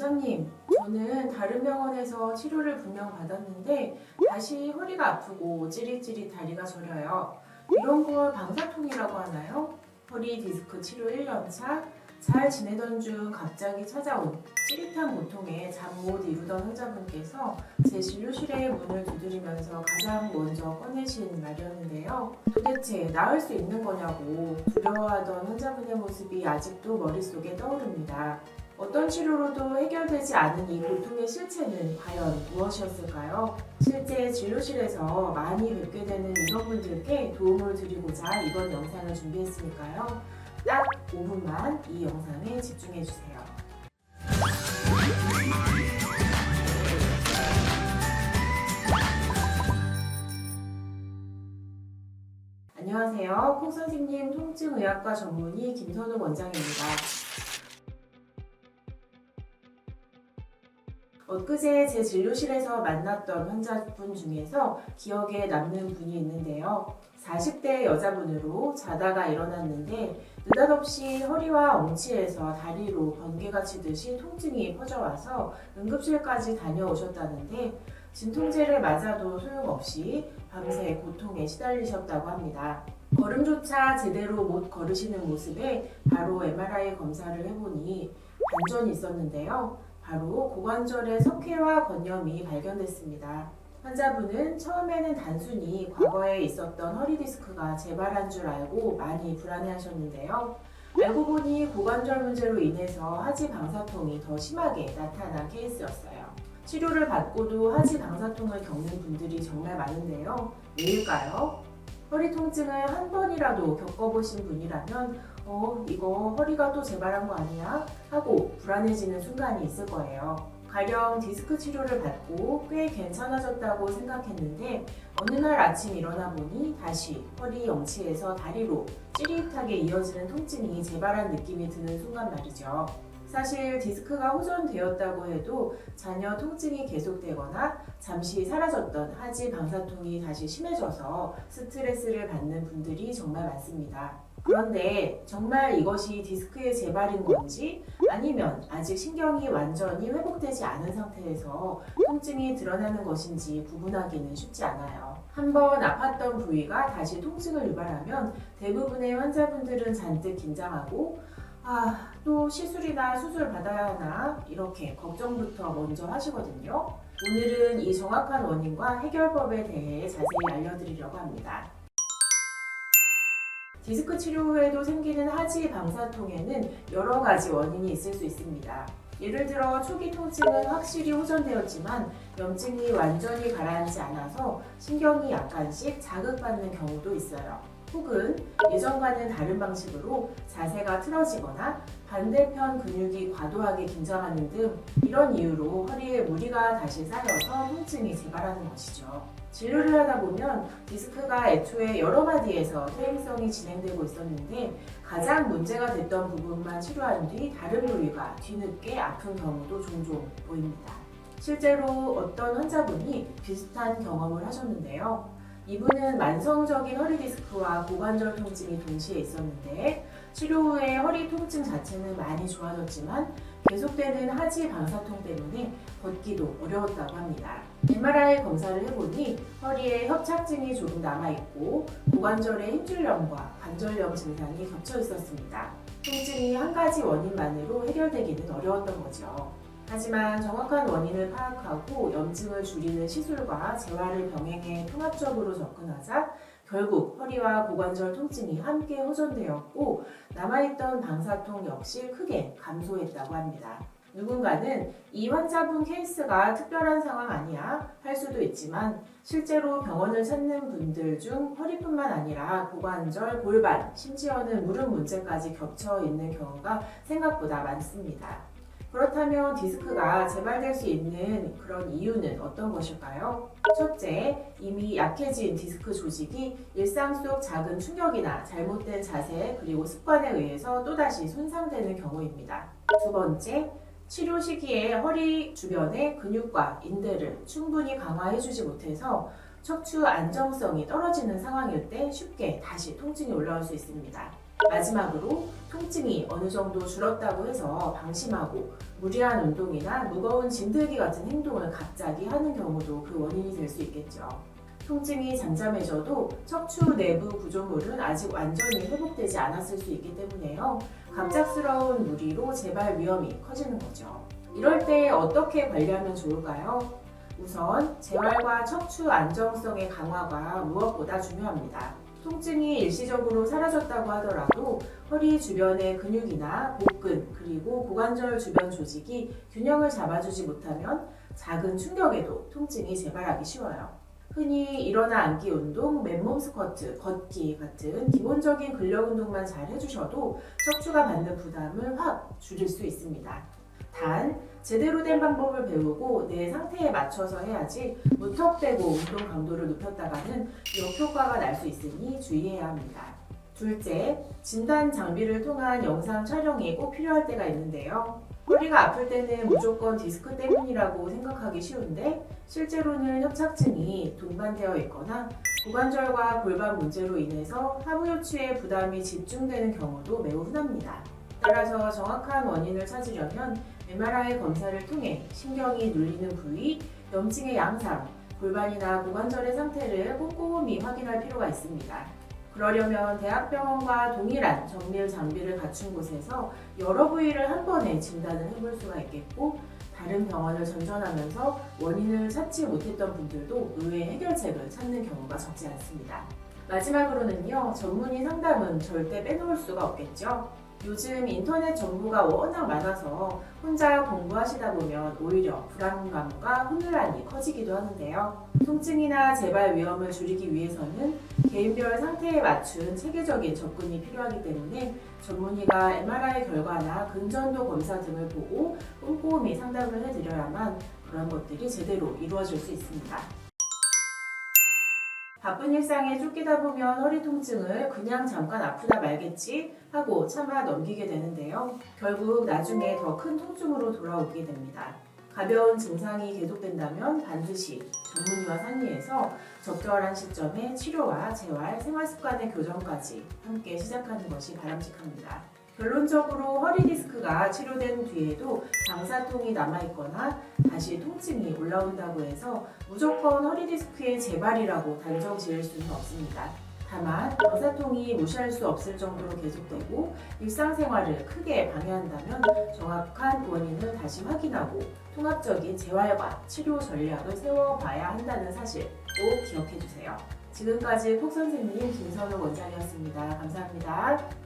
원장님, 저는 다른 병원에서 치료를 분명 받았는데 다시 허리가 아프고 찌릿찌릿 다리가 저려요. 이런 걸 방사통이라고 하나요? 허리 디스크 치료 1년차 잘 지내던 중 갑자기 찾아온 찌릿한 고통에 잠 못 이루던 환자분께서 제 진료실에 문을 두드리면서 가장 먼저 꺼내신 말이었는데요. 도대체 나을 수 있는 거냐고 두려워하던 환자분의 모습이 아직도 머릿속에 떠오릅니다. 어떤 치료로도 해결되지 않은 이 고통의 실체는 과연 무엇이었을까요? 실제 진료실에서 많이 뵙게 되는 이런 분들께 도움을 드리고자 이번 영상을 준비했으니까요. 딱 5분만 이 영상에 집중해 주세요. 안녕하세요. 콩 선생님 통증의학과 전문의 김선우 원장입니다. 엊그제 제 진료실에서 만났던 환자분 중에서 기억에 남는 분이 있는데요. 40대 여자분으로 자다가 일어났는데 느닷없이 허리와 엉치에서 다리로 번개가 치듯이 통증이 퍼져와서 응급실까지 다녀오셨다는데 진통제를 맞아도 소용없이 밤새 고통에 시달리셨다고 합니다. 걸음조차 제대로 못 걸으시는 모습에 바로 MRI 검사를 해보니 반전이 있었는데요. 바로 고관절의 석회와 건염이 발견됐습니다. 환자분은 처음에는 단순히 과거에 있었던 허리 디스크가 재발한 줄 알고 많이 불안해하셨는데요. 알고 보니 고관절 문제로 인해서 하지 방사통이 더 심하게 나타난 케이스였어요. 치료를 받고도 하지 방사통을 겪는 분들이 정말 많은데요. 왜일까요? 허리 통증을 한 번이라도 겪어보신 분이라면 어, 이거 허리가 또 재발한 거 아니야? 하고 불안해지는 순간이 있을 거예요. 가령 디스크 치료를 받고 꽤 괜찮아졌다고 생각했는데 어느 날 아침 일어나 보니 다시 허리 영치에서 다리로 찌릿하게 이어지는 통증이 재발한 느낌이 드는 순간 말이죠. 사실 디스크가 호전되었다고 해도 잔여 통증이 계속되거나 잠시 사라졌던 하지 방사통이 다시 심해져서 스트레스를 받는 분들이 정말 많습니다. 그런데 정말 이것이 디스크의 재발인 건지 아니면 아직 신경이 완전히 회복되지 않은 상태에서 통증이 드러나는 것인지 구분하기는 쉽지 않아요. 한번 아팠던 부위가 다시 통증을 유발하면 대부분의 환자분들은 잔뜩 긴장하고 아, 또 시술이나 수술 받아야 하나 이렇게 걱정부터 먼저 하시거든요. 오늘은 이 정확한 원인과 해결법에 대해 자세히 알려드리려고 합니다. 디스크 치료 후에도 생기는 하지 방사통에는 여러 가지 원인이 있을 수 있습니다. 예를 들어 초기 통증은 확실히 호전되었지만 염증이 완전히 가라앉지 않아서 신경이 약간씩 자극받는 경우도 있어요. 혹은 예전과는 다른 방식으로 자세가 틀어지거나 반대편 근육이 과도하게 긴장하는 등 이런 이유로 허리에 무리가 다시 쌓여서 통증이 재발하는 것이죠. 진료를 하다 보면 디스크가 애초에 여러 마디에서 퇴행성이 진행되고 있었는데 가장 문제가 됐던 부분만 치료한 뒤 다른 부위가 뒤늦게 아픈 경우도 종종 보입니다. 실제로 어떤 환자분이 비슷한 경험을 하셨는데요. 이분은 만성적인 허리 디스크와 고관절 통증이 동시에 있었는데 치료 후에 허리 통증 자체는 많이 좋아졌지만 계속되는 하지 방사통 때문에 걷기도 어려웠다고 합니다. MRI 검사를 해보니 허리에 협착증이 조금 남아있고 고관절에 힘줄염과 관절염 증상이 겹쳐 있었습니다. 통증이 한 가지 원인만으로 해결되기는 어려웠던 거죠. 하지만 정확한 원인을 파악하고 염증을 줄이는 시술과 재활을 병행해 통합적으로 접근하자 결국 허리와 고관절 통증이 함께 호전되었고 남아있던 방사통 역시 크게 감소했다고 합니다. 누군가는 이 환자분 케이스가 특별한 상황 아니야 할 수도 있지만 실제로 병원을 찾는 분들 중 허리뿐만 아니라 고관절, 골반, 심지어는 무릎 문제까지 겹쳐 있는 경우가 생각보다 많습니다. 그렇다면 디스크가 재발될 수 있는 그런 이유는 어떤 것일까요? 첫째, 이미 약해진 디스크 조직이 일상 속 작은 충격이나 잘못된 자세 그리고 습관에 의해서 또다시 손상되는 경우입니다. 두 번째, 치료 시기에 허리 주변의 근육과 인대를 충분히 강화해주지 못해서 척추 안정성이 떨어지는 상황일 때 쉽게 다시 통증이 올라올 수 있습니다. 마지막으로 통증이 어느 정도 줄었다고 해서 방심하고 무리한 운동이나 무거운 짐 들기 같은 행동을 갑자기 하는 경우도 그 원인이 될 수 있겠죠. 통증이 잠잠해져도 척추 내부 구조물은 아직 완전히 회복되지 않았을 수 있기 때문에요. 갑작스러운 무리로 재발 위험이 커지는 거죠. 이럴 때 어떻게 관리하면 좋을까요? 우선 재활과 척추 안정성의 강화가 무엇보다 중요합니다. 통증이 일시적으로 사라졌다고 하더라도 허리 주변의 근육이나 복근 그리고 고관절 주변 조직이 균형을 잡아주지 못하면 작은 충격에도 통증이 재발하기 쉬워요. 흔히 일어나 앉기 운동, 맨몸 스쿼트, 걷기 같은 기본적인 근력 운동만 잘 해주셔도 척추가 받는 부담을 확 줄일 수 있습니다. 단, 제대로 된 방법을 배우고 내 상태에 맞춰서 해야지 무턱대고 운동 강도를 높였다가는 역효과가 날 수 있으니 주의해야 합니다. 둘째, 진단 장비를 통한 영상 촬영이 꼭 필요할 때가 있는데요. 허리가 아플 때는 무조건 디스크 때문이라고 생각하기 쉬운데 실제로는 협착증이 동반되어 있거나 고관절과 골반 문제로 인해서 하부 요추에 부담이 집중되는 경우도 매우 흔합니다. 따라서 정확한 원인을 찾으려면 MRI 검사를 통해 신경이 눌리는 부위, 염증의 양상, 골반이나 고관절의 상태를 꼼꼼히 확인할 필요가 있습니다. 그러려면 대학병원과 동일한 정밀 장비를 갖춘 곳에서 여러 부위를 한 번에 진단을 해볼 수가 있겠고 다른 병원을 전전하면서 원인을 찾지 못했던 분들도 의외의 해결책을 찾는 경우가 적지 않습니다. 마지막으로는요, 전문의 상담은 절대 빼놓을 수가 없겠죠. 요즘 인터넷 정보가 워낙 많아서 혼자 공부하시다 보면 오히려 불안감과 혼란이 커지기도 하는데요. 통증이나 재발 위험을 줄이기 위해서는 개인별 상태에 맞춘 체계적인 접근이 필요하기 때문에 전문의가 MRI 결과나 근전도 검사 등을 보고 꼼꼼히 상담을 해드려야만 그런 것들이 제대로 이루어질 수 있습니다. 바쁜 일상에 쫓기다 보면 허리 통증을 그냥 잠깐 아프다 말겠지 하고 참아 넘기게 되는데요. 결국 나중에 더 큰 통증으로 돌아오게 됩니다. 가벼운 증상이 계속된다면 반드시 전문의와 상의해서 적절한 시점에 치료와 재활, 생활 습관의 교정까지 함께 시작하는 것이 바람직합니다. 결론적으로 허리 디스크가 치료된 뒤에도 방사통이 남아있거나 다시 통증이 올라온다고 해서 무조건 허리 디스크의 재발이라고 단정 지을 수는 없습니다. 다만 방사통이 무시할 수 없을 정도로 계속되고 일상생활을 크게 방해한다면 정확한 원인을 다시 확인하고 통합적인 재활과 치료 전략을 세워봐야 한다는 사실 꼭 기억해 주세요. 지금까지 콕 선생님 김선우 원장이었습니다. 감사합니다.